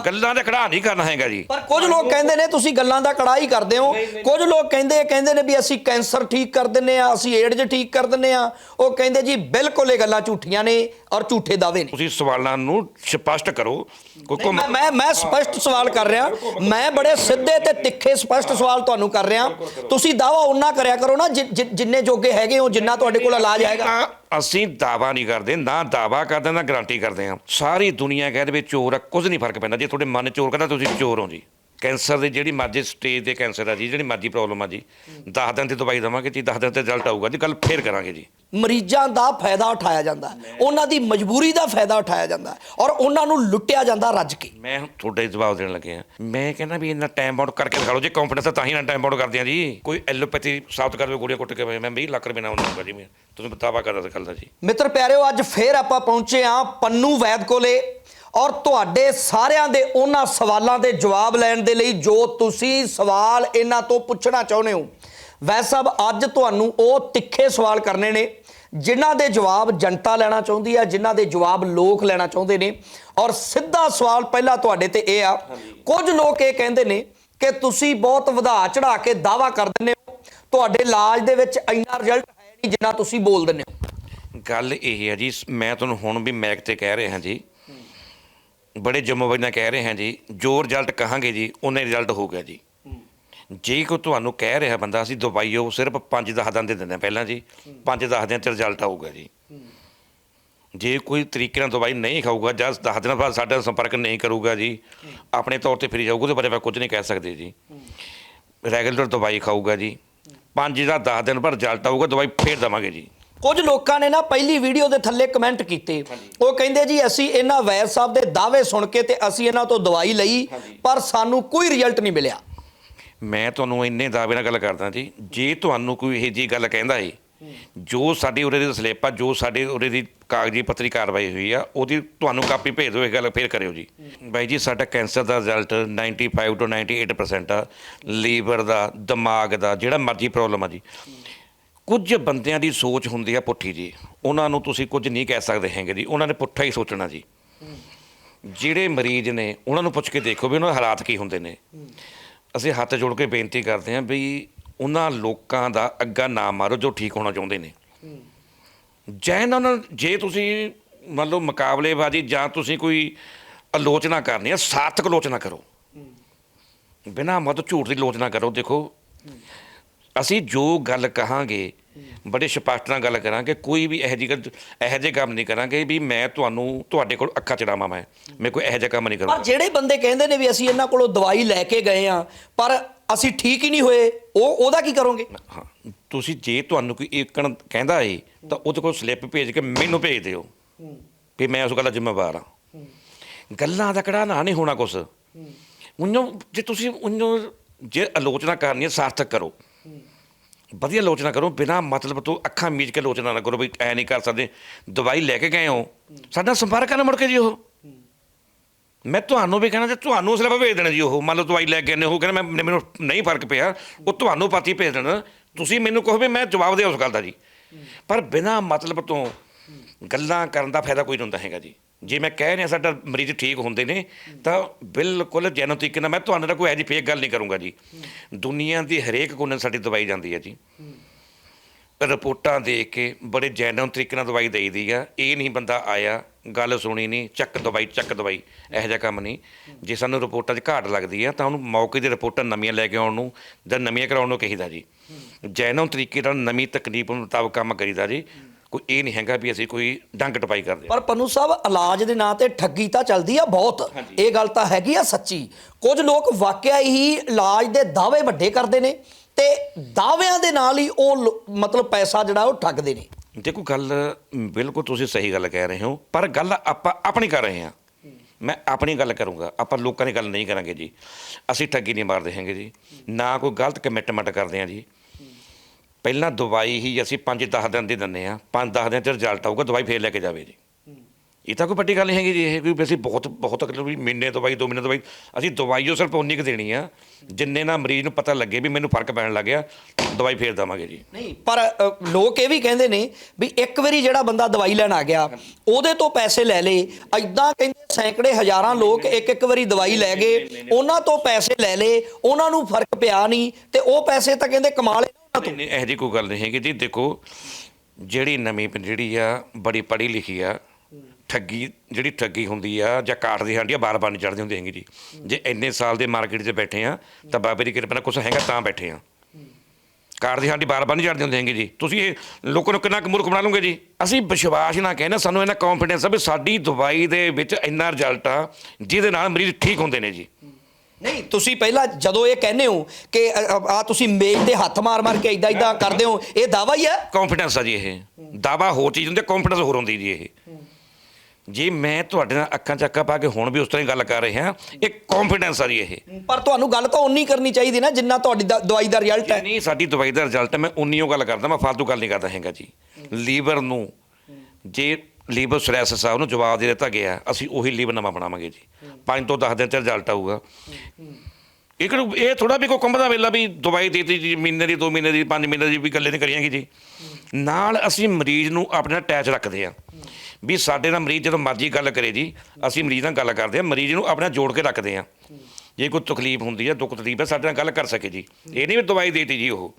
ਗੱਲਾਂ ਦਾ ਖੜਾ ਨਹੀਂ ਕਰਨਾ ਹੈਗਾ ਜੀ। ਪਰ ਕੁਝ ਲੋਕ ਕਹਿੰਦੇ ਨੇ ਤੁਸੀਂ ਗੱਲਾਂ ਦਾ ਕੜਾਈ ਕਰਦੇ ਹੋ। ਕੁਝ ਲੋਕ ਕਹਿੰਦੇ ਕਹਿੰਦੇ ਨੇ ਵੀ ਅਸੀਂ ਕੈਂਸਰ ਠੀਕ ਕਰ ਦਿੰਨੇ ਆ ਅਸੀਂ ਏਡਜ਼ ਠੀਕ ਕਰ ਦਿੰਨੇ ਆ ਉਹ ਕਹਿੰਦੇ ਜੀ ਬਿਲਕੁਲ ਇਹ ਗੱਲਾਂ ਝੂਠੀਆਂ ਨੇ। ਔਰ ਝੂਠੇ ਦਾਅਵੇ ਨੇ। ਤੁਸੀਂ ਸਵਾਲਾਂ ਨੂੰ ਸਪਸ਼ਟ ਕਰੋ। ਕਿਉਂਕਿ ਮੈਂ ਮੈਂ ਮੈਂ ਸਪਸ਼ਟ ਸਵਾਲ ਕਰ ਰਿਹਾ। ਮੈਂ ਬੜੇ ਸਿੱਧੇ ਤੇ ਤਿੱਖੇ ਸਪਸ਼ਟ ਸਵਾਲ ਤੁਹਾਨੂੰ ਕਰ ਰਿਹਾ। ਤੁਸੀਂ ਦਾਵਾ ਉਹਨਾਂ ਕਰਿਆ ਕਰੋ ਨਾ ਜਿ- ਜਿੰਨੇ ਜੋਗੇ ਹੈਗੇ ਹੋ ਜਿੰਨਾ ਤੁਹਾਡੇ ਕੋਲ ਇਲਾਜ ਹੈਗਾ। ਤਾਂ ਅਸੀਂ ਦਾਵਾ ਨਹੀਂ ਕਰਦੇ ਨਾ ਦਾਵਾ ਕਰਦੇ ਨਾ ਗਾਰੰਟੀ ਕਰਦੇ ਹਾਂ। ਸਾਰੀ ਦੁਨੀਆ ਕਹਿ ਦੇਵੇ ਚੋਰ ਆ ਕੁਝ ਨਹੀਂ ਫ਼ਰਕ ਪੈਂਦਾ। ਜੇ ਤੁਹਾਡੇ ਮਨ 'ਚ ਚੋਰ ਕਹਿੰਦਾ ਤੁਸੀਂ ਚੋਰ ਹੋ ਜੀ। ਕੈਂਸਰ ਦੀ ਜਿਹੜੀ ਮਰਜ਼ੀ ਸਟੇਜ ਦੇ ਕੈਂਸਰ ਆ ਜੀ ਜਿਹੜੀ ਮਰਜ਼ੀ ਪ੍ਰੋਬਲਮ ਆ ਜੀ 10 ਦਿਨ ਦੀ ਦਵਾਈ ਦੇਵਾਂਗੇ ਜੀ 10 ਦਿਨ ਤੇ ਰਿਜ਼ਲਟ ਆਊਗਾ ਜੀ ਕੱਲ ਫੇਰ ਕਰਾਂਗੇ ਜੀ। ਮਰੀਜ਼ਾਂ ਦਾ ਫਾਇਦਾ ਉਠਾਇਆ ਜਾਂਦਾ। ਉਹਨਾਂ ਦੀ ਮਜਬੂਰੀ ਦਾ ਫਾਇਦਾ ਉਠਾਇਆ ਜਾਂਦਾ ਔਰ ਉਹਨਾਂ ਨੂੰ ਲੁੱਟਿਆ ਜਾਂਦਾ ਰੱਜ ਕੇ। ਮੈਂ ਹੁਣ ਤੁਹਾਡੇ ਜਵਾਬ ਦੇਣ ਲੱਗੇ ਆ ਮੈਂ ਕਹਿੰਦਾ ਵੀ ਇੰਨਾ ਟਾਈਮ ਬਾਉਂਡ ਕਰਕੇ ਦਿਖਾ ਲਓ ਜੇ ਕੰਫੀਡੈਂਸ ਤਾਂ ਹੀ ਨਾ ਟਾਈਮ ਬਾਉਂਡ ਕਰਦੇ ਆ ਜੀ। ਕੋਈ ਐਲੋਪੈਥੀ ਸਾਬਤ ਕਰਵੇ ਗੋਲੀਆਂ ਕੁੱਟ ਕੇ ਮੈਂ 20 ਲੱਖ ਰੁਪਏ ਨਾਲ ਬਣਾਉਂਗਾ ਜੀ ਮੈਂ। ਤੁਸੀਂ ਦਾਵਾ ਕਰਦਾ ਦਿਖਾਲਦਾ ਜੀ। ਮਿੱਤਰ ਪਿਆਰਿਓ ਅੱਜ ਫੇਰ ਆਪਾਂ ਪਹੁੰਚੇ ਹਾਂ ਪੰਨੂ ਵੈਦ ਕੋਲੇ। ਔਰ ਤੁਹਾਡੇ ਸਾਰਿਆਂ ਦੇ ਉਹਨਾਂ ਸਵਾਲਾਂ ਦੇ ਜਵਾਬ ਲੈਣ ਦੇ ਲਈ ਜੋ ਤੁਸੀਂ ਸਵਾਲ ਇਹਨਾਂ ਤੋਂ ਪੁੱਛਣਾ ਚਾਹੁੰਦੇ ਹੋ। ਵੈਦ ਸਾਹਿਬ, ਅੱਜ ਤੁਹਾਨੂੰ ਉਹ ਤਿੱਖੇ ਸਵਾਲ ਕਰਨੇ ਨੇ, ਜਿਨ੍ਹਾਂ ਦੇ ਜਵਾਬ ਜਨਤਾ ਲੈਣਾ ਚਾਹੁੰਦੀ ਹੈ, ਜਿਨ੍ਹਾਂ ਦੇ ਜਵਾਬ ਲੋਕ ਲੈਣਾ ਚਾਹੁੰਦੇ ਨੇ। ਔਰ ਸਿੱਧਾ ਸਵਾਲ ਪਹਿਲਾਂ ਤੁਹਾਡੇ ਤੇ ਇਹ ਆ, ਕੁਝ ਲੋਕ ਇਹ ਕਹਿੰਦੇ ਨੇ ਕਿ ਤੁਸੀਂ ਬਹੁਤ ਵਧਾ ਚੜਾ ਕੇ ਦਾਵਾ ਕਰ ਦਿੰਦੇ ਹੋ, ਤੁਹਾਡੇ ਇਲਾਜ ਦੇ ਵਿੱਚ ਇੰਨਾ ਰਿਜ਼ਲਟ ਹੈ ਨਹੀਂ ਜਿੰਨਾ ਤੁਸੀਂ ਬੋਲ ਦਿੰਦੇ ਹੋ। ਗੱਲ ਇਹ ਹੈ ਜੀ, ਮੈਂ ਤੁਹਾਨੂੰ ਹੁਣ ਵੀ ਮੈਕ ਤੇ ਕਹਿ ਰਿਹਾ ਜੀ ਬੜੇ ਜ਼ਿੰਮੇਵਾਰੀ ਨਾਲ ਕਹਿ ਰਹੇ ਹਾਂ ਜੀ, ਜੋ ਰਿਜ਼ਲਟ ਕਹਾਂਗੇ ਜੀ, ਉਹਨੇ ਰਿਜ਼ਲਟ ਹੋਊਗਾ ਜੀ। ਜੇ ਕੋ ਤੁਹਾਨੂੰ ਕਹਿ ਰਿਹਾ ਬੰਦਾ, ਅਸੀਂ ਦਵਾਈ ਉਹ ਸਿਰਫ 5-10 ਦਿਨ ਦੇ ਦਿੰਦੇ ਹਾਂ ਪਹਿਲਾਂ ਜੀ 5-10 ਦਿਨ ਚ ਰਿਜ਼ਲਟ ਆਊਗਾ ਜੀ। ਜੇ ਕੋਈ ਤਰੀਕੇ ਨਾਲ ਦਵਾਈ ਨਹੀਂ ਖਾਊਗਾ, ਜਾਂ 10 ਦਿਨਾਂ ਬਾਅਦ ਸਾਡੇ ਨਾਲ ਸੰਪਰਕ ਨਹੀਂ ਕਰੂਗਾ ਜੀ, ਆਪਣੇ ਤੌਰ ਤੇ ਫਰੀ ਜਾਊਗਾ, ਉਹਦੇ ਬਾਰੇ ਮੈਂ ਕੁਝ ਨਹੀਂ ਕਹਿ ਸਕਦੇ ਜੀ। ਰੈਗੂਲਰ ਦਵਾਈ ਖਾਊਗਾ ਜੀ 5 ਜਾਂ 10 ਦਿਨ ਬਾਅਦ ਰਿਜ਼ਲਟ ਆਊਗਾ, ਦਵਾਈ ਫੇਰ ਦੇਵਾਂਗੇ ਜੀ। ਕੁਝ ਲੋਕਾਂ ਨੇ ਨਾ ਪਹਿਲੀ ਵੀਡੀਓ ਦੇ ਥੱਲੇ ਕਮੈਂਟ ਕੀਤੇ। ਉਹ ਕਹਿੰਦੇ ਜੀ ਅਸੀਂ ਇਹਨਾਂ ਵੈਦ ਸਾਹਿਬ ਦੇ ਦਾਅਵੇ ਸੁਣ ਕੇ ਤੇ ਅਸੀਂ ਇਹਨਾਂ ਤੋਂ ਦਵਾਈ ਲਈ ਪਰ ਸਾਨੂੰ ਕੋਈ ਰਿਜ਼ਲਟ ਨਹੀਂ ਮਿਲਿਆ। ਮੈਂ ਤੁਹਾਨੂੰ ਇੰਨੇ ਦਾਅਵੇ ਨਾਲ ਗੱਲ ਕਰਦਾ ਜੀ ਜੇ ਤੁਹਾਨੂੰ ਕੋਈ ਇਹੋ ਜੀ ਗੱਲ ਕਹਿੰਦਾ ਏ ਜੋ ਸਾਡੀ ਉਰੇ ਦੀ ਸਲਿੱਪ ਆ ਜੋ ਸਾਡੇ ਉਰੇ ਦੀ ਕਾਗਜ਼ੀ ਪੱਤਰੀ ਕਾਰਵਾਈ ਹੋਈ ਆ ਉਹਦੀ ਤੁਹਾਨੂੰ ਕਾਪੀ ਭੇਜ ਦਿਓ ਇਹ ਗੱਲ ਫੇਰ ਕਰਿਓ ਜੀ। ਬਾਈ ਜੀ ਸਾਡਾ ਕੈਂਸਰ ਦਾ ਰਿਜ਼ਲਟ 95 ਤੋਂ 98% ਆ ਲੀਵਰ ਦਾ ਦਿਮਾਗ ਦਾ ਜਿਹੜਾ ਮਰਜ਼ੀ ਪ੍ਰੋਬਲਮ ਆ ਜੀ। ਕੁਝ ਬੰਦਿਆਂ ਦੀ ਸੋਚ ਹੁੰਦੀ ਆ ਪੁੱਠੀ ਜੀ। ਉਹਨਾਂ ਨੂੰ ਤੁਸੀਂ ਕੁਝ ਨਹੀਂ ਕਹਿ ਸਕਦੇ ਹੈਗੇ ਜੀ। ਉਹਨਾਂ ਨੇ ਪੁੱਠਾ ਹੀ ਸੋਚਣਾ ਜੀ। ਜਿਹੜੇ ਮਰੀਜ਼ ਨੇ, ਉਹਨਾਂ ਨੂੰ ਪੁੱਛ ਕੇ ਦੇਖੋ ਵੀ ਉਹਨਾਂ ਦੇ ਹਾਲਾਤ ਕੀ ਹੁੰਦੇ ਨੇ। ਅਸੀਂ ਹੱਥ ਜੋੜ ਕੇ ਬੇਨਤੀ ਕਰਦੇ ਹਾਂ ਵੀ ਉਹਨਾਂ ਲੋਕਾਂ ਦਾ ਅੱਗਾ ਨਾ ਮਾਰੋ ਜੋ ਠੀਕ ਹੋਣਾ ਚਾਹੁੰਦੇ ਨੇ। ਜੈ ਇਹਨਾਂ ਨਾਲ ਜੇ ਤੁਸੀਂ ਮੰਨ ਲਓ ਮੁਕਾਬਲੇਬਾਜ਼ੀ ਜਾਂ ਤੁਸੀਂ ਕੋਈ ਆਲੋਚਨਾ ਕਰਨੀ ਹੈ ਸਾਰਥਕ ਆਲੋਚਨਾ ਕਰੋ। ਬਿਨਾਂ ਮਤ ਝੂਠ ਦੀ ਆਲੋਚਨਾ ਕਰੋ, ਦੇਖੋ। ਅਸੀਂ ਜੋ ਗੱਲ ਕਹਾਂਗੇ ਬੜੇ ਸਪਸ਼ਟ ਨਾਲ ਗੱਲ ਕਰਾਂਗੇ ਕੋਈ ਵੀ ਇਹੋ ਜਿਹੀ ਗੱਲ ਇਹੋ ਜਿਹੇ ਕੰਮ ਨਹੀਂ ਕਰਾਂਗੇ ਵੀ ਮੈਂ ਤੁਹਾਨੂੰ ਤੁਹਾਡੇ ਕੋਲ ਅੱਖਾਂ ਚੜਾਵਾਂ ਮੈਂ ਮੈਂ ਕੋਈ ਇਹੋ ਜਿਹਾ ਕੰਮ ਨਹੀਂ ਕਰੂੰਗਾ। ਪਰ ਜਿਹੜੇ ਬੰਦੇ ਕਹਿੰਦੇ ਨੇ ਵੀ ਅਸੀਂ ਇਹਨਾਂ ਕੋਲੋਂ ਦਵਾਈ ਲੈ ਕੇ ਗਏ ਆ ਪਰ ਅਸੀਂ ਠੀਕ ਹੀ ਨਹੀਂ ਹੋਏ ਉਹ ਉਹਦਾ ਕੀ ਕਰੋਗੇ? ਹਾਂ ਤੁਸੀਂ ਜੇ ਤੁਹਾਨੂੰ ਕੋਈ ਏਕਣ ਕਹਿੰਦਾ ਏ ਤਾਂ ਉਹਦੇ ਕੋਲ ਸਲਿੱਪ ਭੇਜ ਕੇ ਮੈਨੂੰ ਭੇਜ ਦਿਓ ਵੀ ਮੈਂ ਉਸ ਗੱਲ ਦਾ ਜ਼ਿੰਮੇਵਾਰ ਹਾਂ। ਗੱਲਾਂ ਦਾ ਕਿਹੜਾ ਨਾ ਨਹੀਂ ਹੋਣਾ ਕੁਛ? ਉਹਨੂੰ ਜੇ ਤੁਸੀਂ ਉਹਨੂੰ ਜੇ ਆਲੋਚਨਾ ਕਰਨੀ ਹੈ ਸਾਰਥਕ ਕਰੋ। ਵਧੀਆ ਲੋਚਨਾ ਕਰੋ, ਬਿਨਾ ਮਤਲਬ ਤੋਂ ਅੱਖਾਂ ਮੀਚ ਕੇ ਲੋਚਨਾ ਨਾ ਕਰੋ ਵੀ ਐ ਨਹੀਂ ਕਰ ਸਕਦੇ, ਦਵਾਈ ਲੈ ਕੇ ਗਏ ਹੋ। ਸਾਡਾ ਸੰਪਰਕ ਨਾ ਮੁੜ ਕੇ ਜੀ ਉਹ। ਮੈਂ ਤੁਹਾਨੂੰ ਵੀ ਕਹਿਣਾ ਤੇ ਤੁਹਾਨੂੰ ਉਸ ਲਈ ਭੇਜ ਦੇਣਾ ਜੀ ਉਹ। ਮੰਨ ਲਓ ਦਵਾਈ ਲੈ ਕੇ ਆਨੇ ਉਹ ਕਹਿੰਦਾ ਮੈਂ ਮੈਨੂੰ ਨਹੀਂ ਫ਼ਰਕ ਪਿਆ, ਉਹ ਤੁਹਾਨੂੰ ਪਾਤੀ ਭੇਜ ਦੇਣਾ। ਤੁਸੀਂ ਮੈਨੂੰ ਕਹੋ ਵੀ ਮੈਂ ਜਵਾਬ ਦੇ ਉਸ ਗੱਲ ਦਾ ਜੀ। ਪਰ ਬਿਨਾ ਮਤਲਬ ਤੋਂ ਗੱਲਾਂ ਕਰਨ ਦਾ ਫਾਇਦਾ ਕੋਈ ਨਹੀਂ ਹੁੰਦਾ ਹੈਗਾ ਜੀ। ਜੇ ਮੈਂ ਕਹਿ ਰਿਹਾ ਸਾਡਾ ਮਰੀਜ਼ ਠੀਕ ਹੁੰਦੇ ਨੇ, ਤਾਂ ਬਿਲਕੁਲ ਜੈਨੋ ਤਰੀਕੇ ਨਾਲ ਮੈਂ ਤੁਹਾਨੂੰ ਨਾਲ ਕੋਈ ਐਜੀ ਫੇਕ ਗੱਲ ਨਹੀਂ ਕਰੂੰਗਾ ਜੀ। ਦੁਨੀਆ ਦੀ ਹਰੇਕ ਕੋਨੇ ਸਾਡੀ ਦਵਾਈ ਜਾਂਦੀ ਹੈ ਜੀ। ਰਿਪੋਰਟਾਂ ਦੇਖ ਕੇ ਬੜੇ ਜੈਨੂਨ ਤਰੀਕੇ ਨਾਲ ਦਵਾਈ ਦੇਈਦੀ ਆ। ਇਹ ਨਹੀਂ ਬੰਦਾ ਆਇਆ, ਗੱਲ ਸੁਣੀ ਨਹੀਂ, ਚੱਕ ਦਵਾਈ ਚੱਕ ਦਵਾਈ, ਇਹੋ ਜਿਹਾ ਕੰਮ ਨਹੀਂ। ਜੇ ਸਾਨੂੰ ਰਿਪੋਰਟਾਂ 'ਚ ਘਾਟ ਲੱਗਦੀ ਆ, ਤਾਂ ਉਹਨੂੰ ਮੌਕੇ ਦੀ ਰਿਪੋਰਟਾਂ ਨਵੀਆਂ ਲੈ ਕੇ ਆਉਣ ਨੂੰ ਜਾਂ ਨਵੀਆਂ ਕਰਾਉਣ ਨੂੰ ਕਹੀਦਾ ਜੀ। ਜੈਨੂਨ ਤਰੀਕੇ ਨਾਲ ਨਵੀਂ ਤਕਨੀਕ ਮੁਤਾਬਕ ਕੰਮ ਕਰੀਦਾ ਜੀ। ਕੋਈ ਇਹ ਨਹੀਂ ਹੈਗਾ ਵੀ ਅਸੀਂ ਕੋਈ ਡੰਗ ਟਪਾਈ ਕਰਦੇ ਪਰ ਪੰਨੂ ਸਾਹਿਬ ਇਲਾਜ ਦੇ ਨਾਂ ਤੇ ਠੱਗੀ ਤਾਂ ਚੱਲਦੀ ਆ ਬਹੁਤ। ਇਹ ਗੱਲ ਤਾਂ ਹੈਗੀ ਆ ਸੱਚੀ। ਕੁਝ ਲੋਕ ਵਾਕਿਆ ਹੀ ਇਲਾਜ ਦੇ ਦਾਅਵੇ ਵੱਡੇ ਕਰਦੇ ਨੇ ਤੇ ਦਾਅਵਿਆਂ ਦੇ ਨਾਲ ਹੀ ਉਹ ਲੋ- ਮਤਲਬ ਪੈਸਾ ਜਿਹੜਾ ਉਹ ਠੱਗਦੇ ਨੇ। ਦੇਖੋ ਗੱਲ ਬਿਲਕੁਲ ਤੁਸੀਂ ਸਹੀ ਗੱਲ ਕਹਿ ਰਹੇ ਹੋ ਪਰ ਗੱਲ ਆਪਾਂ ਆਪਣੀ ਕਰ ਰਹੇ ਹਾਂ। ਮੈਂ ਆਪਣੀ ਗੱਲ ਕਰੂੰਗਾ ਆਪਾਂ ਲੋਕਾਂ ਦੀ ਗੱਲ ਨਹੀਂ ਕਰਾਂਗੇ ਜੀ। ਅਸੀਂ ਠੱਗੀ ਨਹੀਂ ਮਾਰਦੇ ਹੈਗੇ ਜੀ। ਨਾ ਕੋਈ ਗਲਤ ਕਮਿਟਮੈਂਟ ਕਰਦੇ ਹਾਂ ਜੀ। ਪਹਿਲਾਂ ਦਵਾਈ ਹੀ ਅਸੀਂ 5-10 ਦਿਨ ਦੀ ਦਿੰਦੇ ਆ 5-10 ਦਿਨ ਚ ਰਿਜ਼ਲਟ ਆਊਗਾ ਦਵਾਈ ਫੇਰ ਲੈ ਕੇ ਜਾਵੇ ਜੀ। ਇਹ ਤਾਂ ਕੋਈ ਵੱਡੀ ਗੱਲ ਨਹੀਂ ਹੈਗੀ ਜੀ ਇਹ ਕੋਈ ਅਸੀਂ ਬਹੁਤ ਬਹੁਤ ਮਤਲਬ ਵੀ ਮਹੀਨੇ ਦਵਾਈ ਦੋ ਮਹੀਨੇ ਦਵਾਈ ਅਸੀਂ ਦਵਾਈ ਉਹ ਸਿਰਫ ਉਨੀ ਕੁ ਦੇਣੀ ਆ ਜਿੰਨੇ ਨਾਲ ਮਰੀਜ਼ ਨੂੰ ਪਤਾ ਲੱਗੇ ਵੀ ਮੈਨੂੰ ਫ਼ਰਕ ਪੈਣ ਲੱਗਿਆ ਦਵਾਈ ਫੇਰ ਦੇਵਾਂਗੇ ਜੀ। ਨਹੀਂ ਪਰ ਅ, ਲੋਕ ਇਹ ਵੀ ਕਹਿੰਦੇ ਨੇ ਵੀ ਇੱਕ ਵਾਰੀ ਜਿਹੜਾ ਬੰਦਾ ਦਵਾਈ ਲੈਣ ਆ ਗਿਆ ਉਹਦੇ ਤੋਂ ਪੈਸੇ ਲੈ ਲੇ ਐਦਾਂ ਕਹਿੰਦੇ ਸੈਂਕੜੇ ਹਜ਼ਾਰਾਂ ਲੋਕ ਇੱਕ ਇੱਕ ਵਾਰੀ ਦਵਾਈ ਲੈ ਗਏ ਉਹਨਾਂ ਤੋਂ ਪੈਸੇ ਲੈ ਲੇ ਉਹਨਾਂ ਨੂੰ ਫ਼ਰਕ ਪਿਆ ਨਹੀਂ ਤੇ ਉਹ ਪੈਸੇ ਤਾਂ ਕਹਿੰਦੇ ਕਮਾ ਲਏ ਨਾ। ਤੋਂ ਨਹੀਂ, ਇਹੋ ਜਿਹੀ ਕੋਈ ਗੱਲ ਨਹੀਂ ਹੈਗੀ ਜੀ। ਦੇਖੋ, ਜਿਹੜੀ ਨਵੀਂ ਜਿਹੜੀ ਆ, ਬੜੀ ਪੜ੍ਹੀ ਲਿਖੀ ਆ, ਠੱਗੀ, ਜਿਹੜੀ ਠੱਗੀ ਹੁੰਦੀ ਆ, ਜਾਂ ਕਾਠ ਦੀ ਹਾਂਡੀ ਆ ਬਾਰ-ਬਾਰ ਨਹੀਂ ਚੜ੍ਹਦੀ ਹੁੰਦੀ ਹੈਗੀ ਜੀ। ਜੇ ਇੰਨੇ ਸਾਲ ਦੇ ਮਾਰਕੀਟ 'ਚ ਬੈਠੇ ਆ, ਤਾਂ ਬਾਬੇ ਦੀ ਕਿਰਪਾ ਨਾਲ ਕੁਝ ਹੈਗਾ ਤਾਂ ਬੈਠੇ ਆ। ਕਾਟ ਦੀ ਹਾਂਡੀ ਬਾਰ-ਬਾਰ ਨਹੀਂ ਚੜ੍ਹਦੀ ਹੁੰਦੇ ਹੈਗੀ ਜੀ। ਤੁਸੀਂ ਇਹ ਲੋਕਾਂ ਨੂੰ ਕਿੰਨਾ ਕੁ ਮੂਰਖ ਬਣਾ ਲਓਗੇ ਜੀ? ਅਸੀਂ ਵਿਸ਼ਵਾਸ ਨਾ ਕਹਿੰਦੇ ਸਾਨੂੰ ਇਹਨਾਂ ਕੌਨਫੀਡੈਂਸ ਆ ਵੀ ਸਾਡੀ ਦਵਾਈ ਦੇ ਵਿੱਚ ਇੰਨਾ ਰਿਜ਼ਲਟ ਆ, ਜਿਹਦੇ ਨਾਲ ਮਰੀਜ਼ ਠੀਕ ਹੁੰਦੇ ਨੇ ਜੀ। ਨਹੀਂ ਤੁਸੀਂ ਪਹਿਲਾਂ ਜਦੋਂ ਇਹ ਕਹਿੰਦੇ ਹੋ ਕਿ ਆ ਤੁਸੀਂ ਮੇਜ਼ ਦੇ ਹੱਥ ਮਾਰ-ਮਾਰ ਕੇ ਇਦਾਂ ਇਦਾਂ ਕਰਦੇ ਹੋ ਇਹ ਦਾਵਾ ਹੀ ਹੈ? ਕੌਨਫੀਡੈਂਸ ਆ ਜੀ ਇਹ। ਦਾਵਾ ਹੋਰ ਚੀਜ਼ ਹੁੰਦੀ ਕੌਨਫੀਡੈਂਸ ਹੋਰ ਹੁੰਦੀ ਜੀ ਇਹ। ਜੀ ਮੈਂ ਤੁਹਾਡੇ ਨਾਲ ਅੱਖਾਂ ਚੱਕਾ ਪਾ ਕੇ ਹੁਣ ਵੀ ਉਸ ਤਰ੍ਹਾਂ ਹੀ ਗੱਲ ਕਰ ਰਿਹਾ ਇਹ ਕੌਨਫੀਡੈਂਸ ਆ ਜੀ ਇਹ। ਪਰ ਤੁਹਾਨੂੰ ਗੱਲ ਤਾਂ ਉਨੀ ਕਰਨੀ ਚਾਹੀਦੀ ਨਾ ਜਿੰਨਾ ਤੁਹਾਡੀ ਦਵਾਈ ਦਾ ਰਿਜ਼ਲਟ ਹੈ। ਨਹੀਂ ਸਾਡੀ ਦਵਾਈ ਦਾ ਰਿਜ਼ਲਟ ਮੈਂ ਉਨੀਓ ਗੱਲ ਕਰਦਾ ਮੈਂ ਫालतू ਗੱਲ ਨਹੀਂ ਕਰਦਾ ਹੈਗਾ ਜੀ। ਲੀਵਰ ਨੂੰ ਜੇ ਲੀਵਰ ਸਟ੍ਰੈਸ ਸਾਹਿਬ ਨੂੰ ਜਵਾਬ ਦੇ ਦਿੱਤਾ ਗਿਆ, ਅਸੀਂ ਉਹੀ ਲੀਵਰ ਨਵਾਂ ਬਣਾਵਾਂਗੇ ਜੀ। 5 ਤੋਂ 10 ਦਿਨ ਚ ਰਿਜ਼ਲਟ ਆਊਗਾ। ਇਹ ਕਿਹੜਾ ਇਹ ਥੋੜਾ ਵੀ ਕੋਈ ਕੰਬ ਦਾ ਵੇਲਾ ਵੀ ਦਵਾਈ ਦੇ ਦਿੱਤੀ ਜੀ, ਮਹੀਨੇ ਦੀ 2 ਮਹੀਨੇ ਦੀ 5 ਮਹੀਨੇ ਦੀ ਵੀ ਗੱਲੇ ਨਹੀਂ ਕਰੀਆਂਗੇ ਜੀ। ਨਾਲ ਅਸੀਂ ਮਰੀਜ਼ ਨੂੰ ਆਪਣੇ ਨਾਲ ਅਟੈਚ ਰੱਖਦੇ ਆ ਵੀ ਸਾਡੇ ਨਾਲ ਮਰੀਜ਼ ਜਦੋਂ ਮਰਜ਼ੀ ਗੱਲ ਕਰੇ ਜੀ, ਅਸੀਂ ਮਰੀਜ਼ ਨਾਲ ਗੱਲ ਕਰਦੇ ਆ ਮਰੀਜ਼ ਨੂੰ ਆਪਣੇ ਨਾਲ ਜੋੜ ਕੇ ਰੱਖਦੇ ਆ ਜੇ ਕੋਈ ਤਕਲੀਫ ਹੁੰਦੀ ਹੈ, ਦੁੱਖ ਤਕਲੀਫ ਹੈ, ਸਾਡੇ ਨਾਲ ਗੱਲ ਕਰ ਸਕੇ ਜੀ। ਇਹ ਨਹੀਂ ਵੀ ਦਵਾਈ ਦੇਤੀ ਜੀ ਉਹ।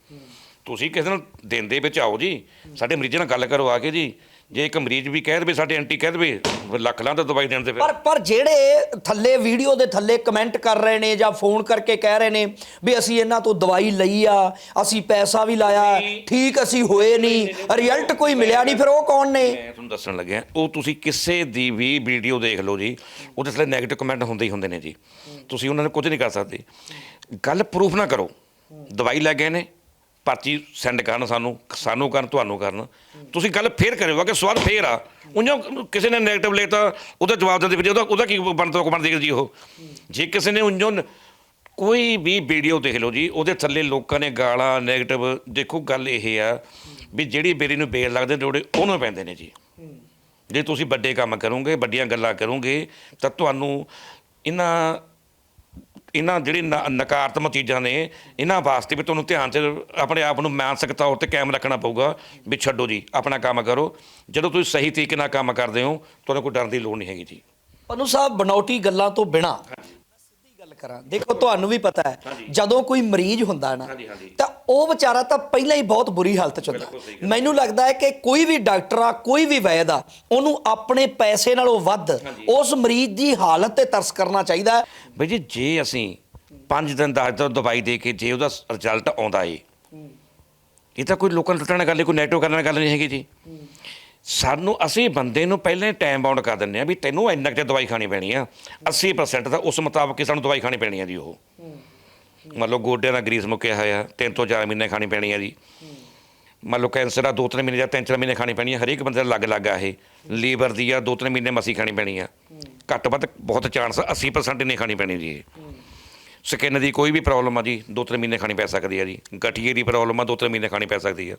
ਤੁਸੀਂ ਕਿਸੇ ਨੂੰ ਦਿਨ ਦੇ ਵਿੱਚ ਆਓ ਜੀ, ਸਾਡੇ ਮਰੀਜ਼ਾਂ ਨਾਲ ਗੱਲ ਕਰੋ ਆ ਕੇ ਜੀ ਜੇ ਇੱਕ ਮਰੀਜ਼ ਵੀ ਕਹਿ ਦੇਵੇ ਸਾਡੇ ਐਂਟੀ ਕਹਿ ਦੇਵੇ ਲੱਖ ਲਾਂ ਤਾਂ ਦਵਾਈ ਦੇਣ ਫਿਰ। ਪਰ ਪਰ ਜਿਹੜੇ ਥੱਲੇ ਵੀਡੀਓ ਦੇ ਥੱਲੇ ਕਮੈਂਟ ਕਰ ਰਹੇ ਨੇ ਜਾਂ ਫੋਨ ਕਰਕੇ ਕਹਿ ਰਹੇ ਨੇ ਵੀ ਅਸੀਂ ਇਹਨਾਂ ਤੋਂ ਦਵਾਈ ਲਈ ਆ ਅਸੀਂ ਪੈਸਾ ਵੀ ਲਾਇਆ ਠੀਕ ਅਸੀਂ ਹੋਏ ਨਹੀਂ ਰਿਜ਼ਲਟ ਕੋਈ ਮਿਲਿਆ ਨਹੀਂ ਫਿਰ ਉਹ ਕੌਣ ਨੇ? ਮੈਂ ਤੁਹਾਨੂੰ ਦੱਸਣ ਲੱਗਿਆ ਉਹ ਤੁਸੀਂ ਕਿਸੇ ਦੀ ਵੀ ਵੀਡੀਓ ਦੇਖ ਲਓ ਜੀ ਉਹਦੇ ਥੱਲੇ 네ਗੇਟਿਵ ਕਮੈਂਟ ਹੁੰਦੇ ਹੀ ਹੁੰਦੇ ਨੇ ਜੀ। ਤੁਸੀਂ ਉਹਨਾਂ ਨੂੰ ਕੁਝ ਨਹੀਂ ਕਰ ਸਕਦੇ। ਗੱਲ ਪ੍ਰੂਫ ਨਾ ਕਰੋ। ਦਵਾਈ ਲੈ ਗਏ ਨੇ ਪਰਚੀ ਸੈਂਡ ਕਰਨ ਸਾਨੂੰ ਸਾਨੂੰ ਕਰਨ, ਤੁਹਾਨੂੰ ਕਰਨ। ਤੁਸੀਂ ਗੱਲ ਫੇਰ ਕਰਿਓ ਕਿ ਸਵਾਲ ਫੇਰ ਆ, ਉਂਝੋਂ ਕਿਸੇ ਨੇ 네ਗੇਟਿਵ ਲੇਤਾ ਉਹਦਾ ਜਵਾਬ ਦਿੰਦੇ ਫਿਰ, ਉਹਦਾ ਉਹਦਾ ਕੀ ਬਣਦਾ ਬਣਦੇ ਜੀ ਉਹ। ਜੇ ਕਿਸੇ ਨੇ ਉਂਝੋਂ, ਕੋਈ ਵੀ ਵੀਡੀਓ ਦੇਖ ਲਓ ਜੀ, ਉਹਦੇ ਥੱਲੇ ਲੋਕਾਂ ਨੇ ਗਾਲਾਂ 네ਗੇਟਿਵ ਦੇਖੋ ਗੱਲ ਇਹ ਆ ਵੀ ਜਿਹੜੀ ਬੇਰੀ ਨੂੰ ਬੇਲ ਲੱਗਦੇ ਨੇ ਉਹਦੇ ਉਹਨੂੰ ਪੈਂਦੇ ਨੇ ਜੀ। ਜੇ ਤੁਸੀਂ ਵੱਡੇ ਕੰਮ ਕਰੋਗੇ, ਵੱਡੀਆਂ ਗੱਲਾਂ ਕਰੋਗੇ, ਤਾਂ ਤੁਹਾਨੂੰ ਇਹਨਾਂ ਇਹਨਾਂ ਜਿਹੜੀ ਨ- ਨਕਾਰਾਤਮਕ ਚੀਜ਼ਾਂ ਨੇ, ਇਹਨਾਂ ਵਾਸਤੇ ਵੀ ਤੁਹਾਨੂੰ ਧਿਆਨ 'ਚ ਆਪਣੇ ਆਪ ਨੂੰ ਮਾਨਸਿਕ ਤੌਰ ਤੇ ਕਾਇਮ ਰੱਖਣਾ ਪਊਗਾ ਵੀ ਛੱਡੋ ਜੀ, ਆਪਣਾ ਕੰਮ ਕਰੋ। ਜਦੋਂ ਤੁਸੀਂ ਸਹੀ ਤਰੀਕੇ ਨਾਲ ਕੰਮ ਕਰਦੇ ਹੋ, ਤੁਹਾਨੂੰ ਕੋਈ ਡਰਨ ਦੀ ਲੋੜ ਨਹੀਂ ਹੈਗੀ ਜੀ। ਪਨੂ ਸਾਹਿਬ ਬਨੌਟੀ ਗੱਲਾਂ ਤੋਂ ਬਿਨਾ ਕਰਾਂ। ਦੇਖੋ ਤੁਹਾਨੂੰ ਵੀ ਪਤਾ ਹੈ ਜਦੋਂ ਕੋਈ ਮਰੀਜ਼ ਹੁੰਦਾ ਨਾ। ਤਾਂ ਉਹ ਵਿਚਾਰਾ ਤਾਂ ਪਹਿਲਾਂ ਹੀ ਬਹੁਤ ਬੁਰੀ ਹਾਲਤ ਚ ਹੁੰਦਾ। ਮੈਨੂੰ ਲੱਗਦਾ ਹੈ ਕਿ ਕੋਈ ਵੀ ਡਾਕਟਰ ਆ ਕੋਈ ਵੀ ਵੈਦ ਆ ਉਹਨੂੰ ਆਪਣੇ ਪੈਸੇ ਨਾਲੋਂ ਵੱਧ ਉਸ ਮਰੀਜ਼ ਦੀ ਹਾਲਤ ਤੇ ਤਰਸ ਕਰਨਾ ਚਾਹੀਦਾ ਬਈ ਜੀ ਜੇ ਅਸੀਂ 5 ਦਿਨ ਦਾ ਤੋਂ ਦਵਾਈ ਦੇ ਕੇ ਜੇ ਉਹਦਾ ਰਿਜ਼ਲਟ ਆਉਂਦਾ ਏ ਇਹ ਤਾਂ ਕੋਈ ਲੋਕਾਂ ਨੂੰ ਟੱਟਣ ਗੱਲ ਨਹੀਂ ਕੋਈ ਨੈਗੇਟਿਵ ਕਰਨ ਵਾਲੀ ਗੱਲ ਨਹੀਂ ਹੈਗੀ ਜੀ। ਸਾਨੂੰ ਅਸੀਂ ਬੰਦੇ ਨੂੰ ਪਹਿਲਾਂ ਟਾਈਮ ਬਾਉਂਡ ਕਰ ਦਿੰਦੇ ਆ ਵੀ ਤੈਨੂੰ ਇੰਨਾ ਕੁ ਦਵਾਈ ਖਾਣੀ ਪੈਣੀ ਆ। 80% ਤਾਂ ਉਸ ਮੁਤਾਬਕ ਹੀ ਸਾਨੂੰ ਦਵਾਈ ਖਾਣੀ ਪੈਣੀ ਆ ਜੀ ਉਹ। ਮੰਨ ਲਓ ਗੋਡਿਆਂ ਦਾ ਗਰੀਸ ਮੁੱਕਿਆ ਹੋਇਆ, ਤਿੰਨ ਤੋਂ ਚਾਰ ਮਹੀਨੇ ਖਾਣੀ ਪੈਣੀ ਆ ਜੀ। ਮੰਨ ਲਓ ਕੈਂਸਰ ਆ ਦੋ ਤਿੰਨ ਮਹੀਨੇ ਜਾਂ ਤਿੰਨ ਚਾਰ ਮਹੀਨੇ ਖਾਣੀ ਪੈਣੀ ਆ, ਹਰੇਕ ਬੰਦੇ ਦਾ ਅਲੱਗ ਅਲੱਗ ਆ ਇਹ। ਲੀਵਰ ਦੀ ਆ ਦੋ ਤਿੰਨ ਮਹੀਨੇ ਮਸੀ ਖਾਣੀ ਪੈਣੀ ਆ। ਘੱਟ ਵੱਧ ਬਹੁਤ ਚਾਂਸ 80% ਨਹੀਂ ਖਾਣੀ ਪੈਣੀ ਜੀ ਇਹ। ਸਕਿਨ ਦੀ ਕੋਈ ਵੀ ਪ੍ਰੋਬਲਮ ਆ ਜੀ ਦੋ ਤਿੰਨ ਮਹੀਨੇ ਖਾਣੀ ਪੈ ਸਕਦੀ ਆ ਜੀ। ਗਠੀਏ ਦੀ ਪ੍ਰੋਬਲਮ ਆ ਦੋ ਤਿੰਨ ਮਹੀਨੇ ਖਾਣੀ ਪੈ ਸਕਦੀ ਆ।